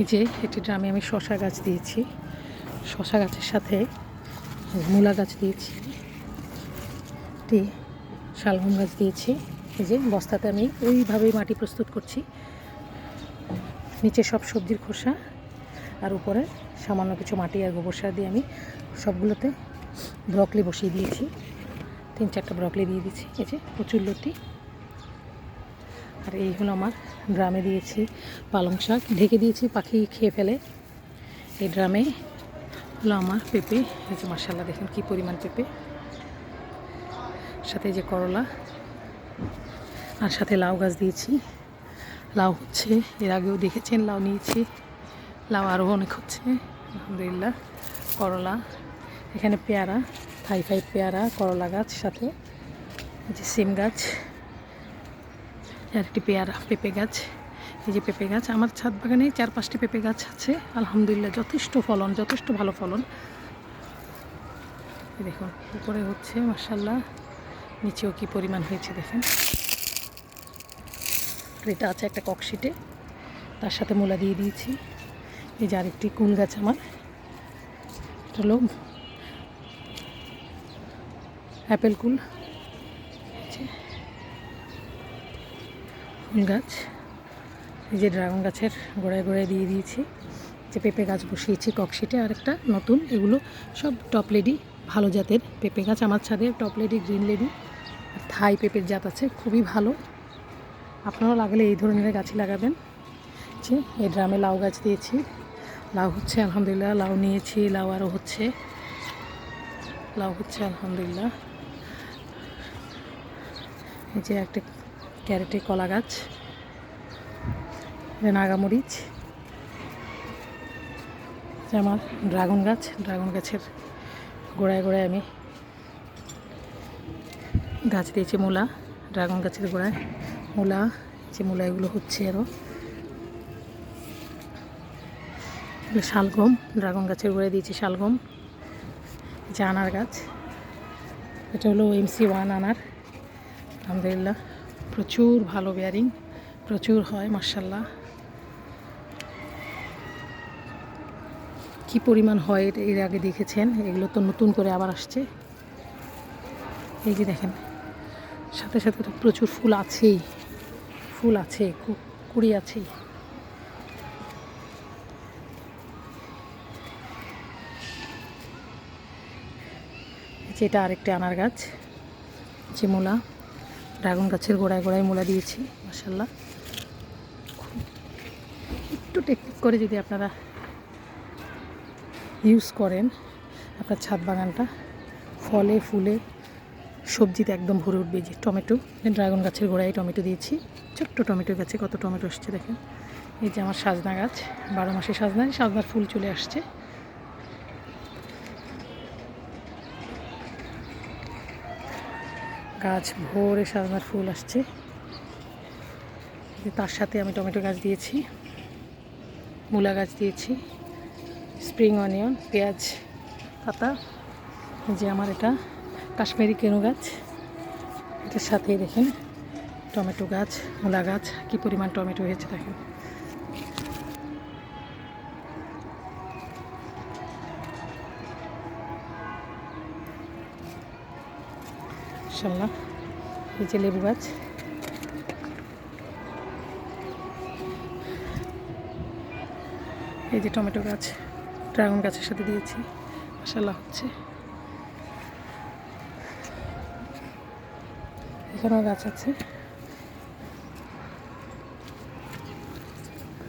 এই যে একটি ড্রামে আমি শশা গাছ দিয়েছি। শশা গাছের সাথে মূলা গাছ দিয়েছি। একটি শালগম গাছ দিয়েছি। এই যে বস্তাতে আমি ওইভাবেই মাটি প্রস্তুত করছি। নিচে সব সবজির খোসা আর উপরে সামান্য কিছু মাটি আর গোবর সার দিয়ে আমি সবগুলোতে ব্রকলি বসিয়ে দিয়েছি। তিন চারটা ব্রকলি দিয়ে দিয়েছি। এই যে প্রচুর লতি। আর এই হলো আমার ড্রামে দিয়েছি পালং শাক। ঢেকে দিয়েছি, পাখি খেয়ে ফেলে। এই ড্রামে হলো আমার পেঁপে। এই যে মাসাল্লাহ দেখেন কী পরিমাণ পেঁপে। সাথে যে করলা। আর সাথে লাউ গাছ দিয়েছি। লাউ হচ্ছে, এর আগেও দেখেছেন, লাউ নিয়েছি। লাউ আরও অনেক হচ্ছে, আলহামদুলিল্লাহ। করলা, এখানে পেয়ারা থাই ফাই পেয়ারা, করলা গাছ সাথে। যে সিম গাছ। একটি পেয়ারা, পেঁপে গাছ। এই যে পেঁপে গাছ, আমার ছাদ বাগানে চার পাঁচটি পেঁপে গাছ আছে। আলহামদুলিল্লাহ যথেষ্ট ফলন, যথেষ্ট ভালো ফলন। দেখুন, উপরে হচ্ছে মার্শাল্লাহ নিচেও কি পরিমাণ হয়েছে দেখেন। এটা আছে একটা ককশিটে তার সাথে মূলা দিয়ে দিয়েছি। এই যে আরেকটি কুল গাছ আমার। এটা হলো অ্যাপেল কুল এই যে ফুল গাছ। এই যে ড্রাগন গাছের গোড়ায় গোড়ায় দিয়ে দিয়েছি। যে পেঁপে গাছ বসিয়েছি ককশিটে। আর একটা নতুন, এগুলো সব টপ লেডি, ভালো জাতের পেঁপে গাছ। আমার ছাদে টপ লেডি গ্রিন লেডি। আর থাই পেঁপের জাত আছে, খুবই ভালো। আপনারাও লাগলে এই ধরনের গাছই লাগাবেন। যে এই ড্রামে লাউ গাছ দিয়েছি। লাউ হচ্ছে আলহামদুলিল্লাহ, লাউ নিয়েছি, লাউ আরও হচ্ছে। লাউ হচ্ছে আলহামদুলিল্লাহ। এই যে একটা ক্যারেটে কলা গাছ নাগামরিচ আমার ড্রাগন গাছ, ড্রাগন গাছের গোড়ায় গোড়ায় আমি গাছ দিয়েছি মূলা, ড্রাগন গাছের গোড়ায় মূলা যে মূলা এগুলো হচ্ছে আরও শালগম, ড্রাগন গাছের গোড়ায় দিয়েছি শালগম যে আনার গাছ, এটা হলো এমসি ওয়ান আনার, আলহামদুলিল্লাহ। প্রচুর ভালো বেয়ারিং প্রচুর হয় মার্শাল্লাহ কি পরিমাণ হয় এর- আগে দেখেছেন? এগুলো তো নতুন করে আবার আসছে। এই যে দেখেন, সাথে সাথে তো প্রচুর ফুল আছেই, ফুল আছে কুড়ি আছেই এই যে এটা আরেকটা আনার গাছ, যে মূলা। ড্রাগন গাছের গোড়ায় গোড়ায় মূলা দিয়েছি মাসাল্লাহ একটু টেকনিক করে যদি আপনারা ইউজ করেন, আপনার ছাদ বাগানটা, ফলে, ফুলে, সবজিতে একদম ভরে উঠবে যে টমেটো। ড্রাগন গাছের গোড়ায় টমেটো দিয়েছি, ছোট্ট টমেটো গাছে কত টমেটো আসছে দেখেন। এই যে আমার সাজনা গাছ, বারো মাসে সাজনা, সাজনার ফুল চলে আসছে। গাছ ভোরে সাজনার ফুল আসছে। তার সাথে আমি টমেটো গাছ দিয়েছি, মূলা গাছ দিয়েছি, স্প্রিং অনিয়ন, পেঁয়াজ, পাতা যে আমার এটা কাশ্মীরি কেনু গাছ। এটার সাথেই দেখেন টমেটো গাছ, মূলা গাছ, কী পরিমাণ টমেটো হয়েছে দেখেন। ইনশাল্লাহ এই যে লেবু গাছ। এই যে টমেটো গাছ, ড্রাগন গাছের সাথে দিয়েছি মাসাল্লাহ হচ্ছে। এখানেও গাছ আছে।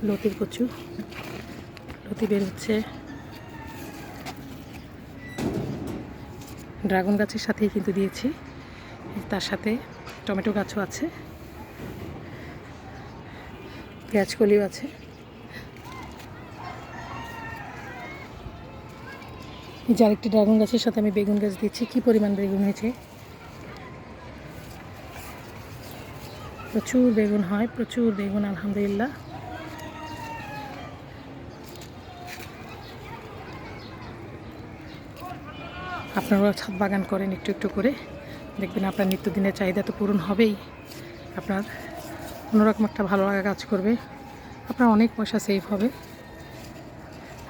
লতির কচু। লতি বের হচ্ছে। ড্রাগন গাছের সাথেই কিন্তু দিয়েছি। তার সাথে টমেটো গাছও আছে। পেঁয়াজ কলিও আছে। এই যে আরেকটি ড্রাগন গাছের সাথে আমি বেগুন গাছ দিচ্ছি কি পরিমাণ বেগুন হয়েছে? প্রচুর বেগুন হয়, প্রচুর বেগুন, আলহামদুলিল্লাহ। আপনারা ছাদ বাগান করেন একটু একটু করে। দেখবেন আপনার নিত্যদিনের চাহিদা তো পূরণ হবেই। আপনার অন্যরকম একটা ভালো লাগা কাজ করবে। আপনার অনেক পয়সা সেভ হবে।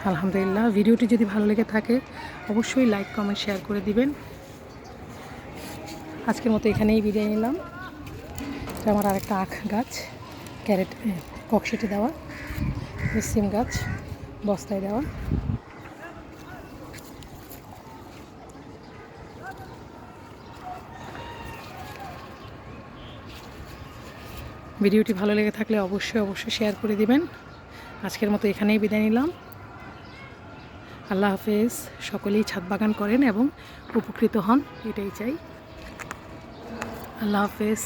আলহামদুলিল্লাহ, ভিডিওটি যদি ভালো লেগে থাকে, অবশ্যই লাইক কমেন্ট শেয়ার করে দিবেন। আজকের মতো এখানেই বিদায় নিলাম। এটা আমার আরেকটা আখ গাছ, ক্যারেট ককশিটে দেওয়া সিম গাছ, বস্তায় দেওয়া। ভিডিওটি ভালো লেগে থাকলে অবশ্যই অবশ্যই শেয়ার করে দিবেন। আজকের মতো এখানেই বিদায় নিলাম। আল্লাহ হাফেজ। সকলেই ছাদ বাগান করেন এবং উপকৃত হন, এটাই চাই। আল্লাহ হাফেজ।